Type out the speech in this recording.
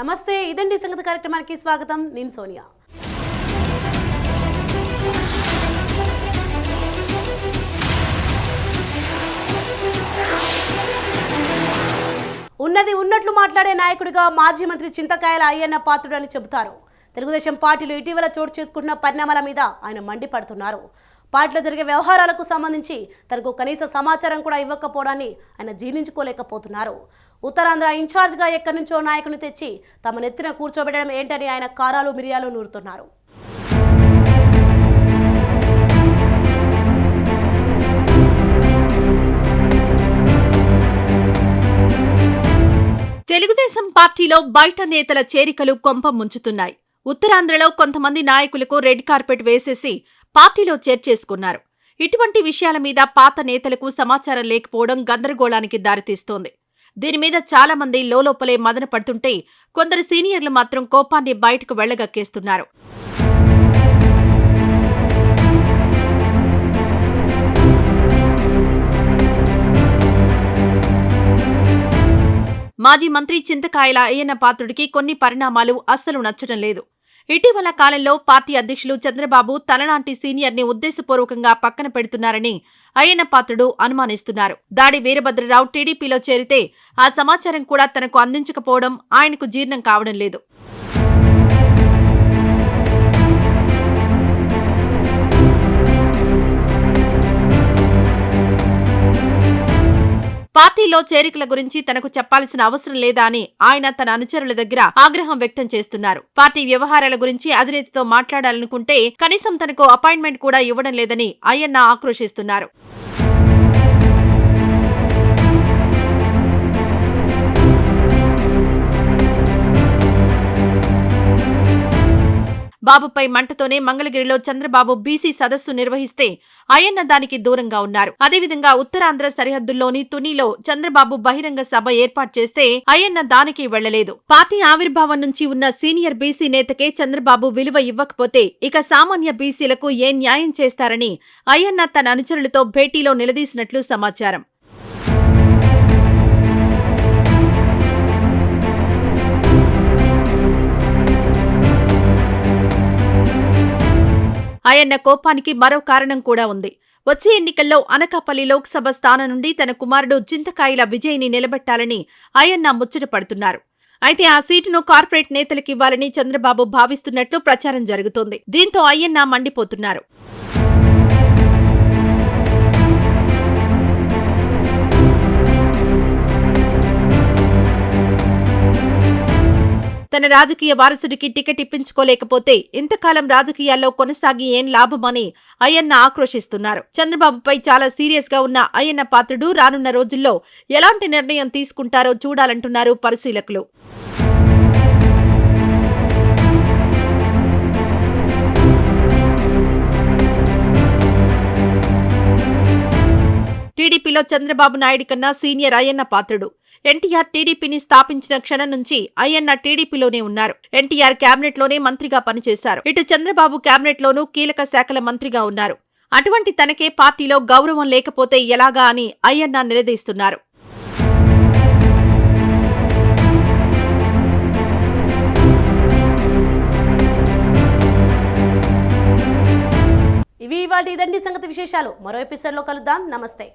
నమస్తే ఇదండి సంగతి కార్యక్రమానికి స్వాగతం. నేను సోనియా. ఉన్నది ఉన్నట్లు మాట్లాడే నాయకుడిగా మాజీ మంత్రి చింతకాయల అయ్యన్న పాత్రుడని అని చెబుతారు. తెలుగుదేశం పార్టీలు ఇటీవల చోటు చేసుకుంటున్న పరిణామాల మీద ఆయన మండిపడుతున్నారు. పార్టీలో జరిగే వ్యవహారాలకు సంబంధించి తనకు కనీస సమాచారం కూడా ఇవ్వకపోవడాన్ని ఆయన జీర్ణించుకోలేకపోతున్నారు. ఉత్తరాంధ్ర ఇన్ఛార్జ్గా ఎక్కడి నుంచో నాయకుని తెచ్చి తమ నెత్తిన కూర్చోబెట్టడం ఏంటని ఆయన కారాలు మిరియాలు నూరుతున్నారు. తెలుగుదేశం పార్టీలో బయట నేతల చేరికలు కొంప ముంచుతున్నాయి. ఉత్తరాంధ్రలో కొంతమంది నాయకులకు రెడ్ కార్పెట్ వేసేసి పార్టీలో చేర్చేసుకున్నారు. ఇటువంటి విషయాల మీద పాత నేతలకు సమాచారం లేకపోవడం గందరగోళానికి దారితీస్తోంది. దీని మీద చాలా మంది లోలోపలే మదన పడుతుంటే కొందరు సీనియర్లు మాత్రం కోపాన్ని బయటకు వెళ్ళగక్కేస్తున్నారు. మాజీ మంత్రి చింతకాయల అయ్యన్న పాత్రుడికి కొన్ని పరిణామాలు అస్సలు నచ్చడం లేదు. ఇటీవల కాలంలో పార్టీ అధ్యక్షులు చంద్రబాబు తనలాంటి సీనియర్ని ఉద్దేశపూర్వకంగా పక్కన పెడుతున్నారని అయ్యన్న పాత్రుడు అనుమానిస్తున్నారు. దాడి వీరభద్రరావు టీడీపీలో చేరితే ఆ సమాచారం కూడా తనకు అందించకపోవడం ఆయనకు జీర్ణం కావడం లేదు. పార్టీలో చేరికల గురించి తనకు చెప్పాల్సిన అవసరం లేదా అని ఆయన తన అనుచరుల దగ్గర ఆగ్రహం వ్యక్తం చేస్తున్నారు. పార్టీ వ్యవహారాల గురించి అధినేతతో మాట్లాడాలనుకుంటే కనీసం తనకు అపాయింట్మెంట్ కూడా ఇవ్వడం లేదని అయ్యన్న ఆక్రోశిస్తున్నారు. బాబుపై మంటతోనే మంగళగిరిలో చంద్రబాబు బీసీ సదస్సు నిర్వహిస్తే అయ్యన్న దానికి దూరంగా ఉన్నారు. అదేవిధంగా ఉత్తరాంధ్ర సరిహద్దుల్లోని తునిలో చంద్రబాబు బహిరంగ సభ ఏర్పాటు చేస్తే అయ్యన్న దానికి వెళ్ళలేదు పార్టీ ఆవిర్భావం నుంచి ఉన్న సీనియర్ బీసీ నేతకే చంద్రబాబు విలువ ఇవ్వకపోతే ఇక సామాన్య బీసీలకు ఏ న్యాయం చేస్తారని అయ్యన్న తన అనుచరులతో భేటీలో నిలదీసినట్లు సమాచారం. ఆయన్న కోపానికి మరో కారణం కూడా ఉంది. వచ్చే ఎన్నికల్లో అనకాపల్లి లోక్సభ స్థానం నుండి తన కుమారుడు చింతకాయల విజయ్ని నిలబెట్టాలని ఆయన్న ముచ్చట పడుతున్నారు. అయితే ఆ సీటును కార్పొరేట్ నేతలకివ్వాలని చంద్రబాబు భావిస్తున్నట్లు ప్రచారం జరుగుతోంది. దీంతో అయ్యన్న మండిపోతున్నారు. తన రాజకీయ వారసుడికి టికెట్ ఇప్పించుకోలేకపోతే ఇంతకాలం రాజకీయాల్లో కొనసాగి ఏం లాభమని అయ్యన్న ఆక్రోషిస్తున్నారు చంద్రబాబుపై చాలా సీరియస్గా ఉన్న అయ్యన్న పాత్రుడు రానున్న రోజుల్లో ఎలాంటి నిర్ణయం తీసుకుంటారో చూడాలంటున్నారు పరిశీలకులు. టీడీపీలో చంద్రబాబు నాయుడు కన్నా సీనియర్ అయ్యన్న పాత్రుడు. ఎన్టీఆర్ టీడీపీని స్థాపించిన క్షణం నుంచి అయ్యన్న టీడీపీలోనే ఉన్నారు. ఎన్టీఆర్ క్యాబినెట్లోనే లోనే మంత్రిగా పనిచేశారు. ఇటు చంద్రబాబు క్యాబినెట్లోనూ లోనూ కీలక శాఖల మంత్రిగా ఉన్నారు. అటువంటి తనకే పార్టీలో గౌరవం లేకపోతే ఎలాగా అని అయ్యన్న నిలదీస్తున్నారు. ఇవి ఇవాళ ఇదండి సంగతి విశేషాలు. మరో ఎపిసోడ్లో కలుద్దాం. నమస్తే.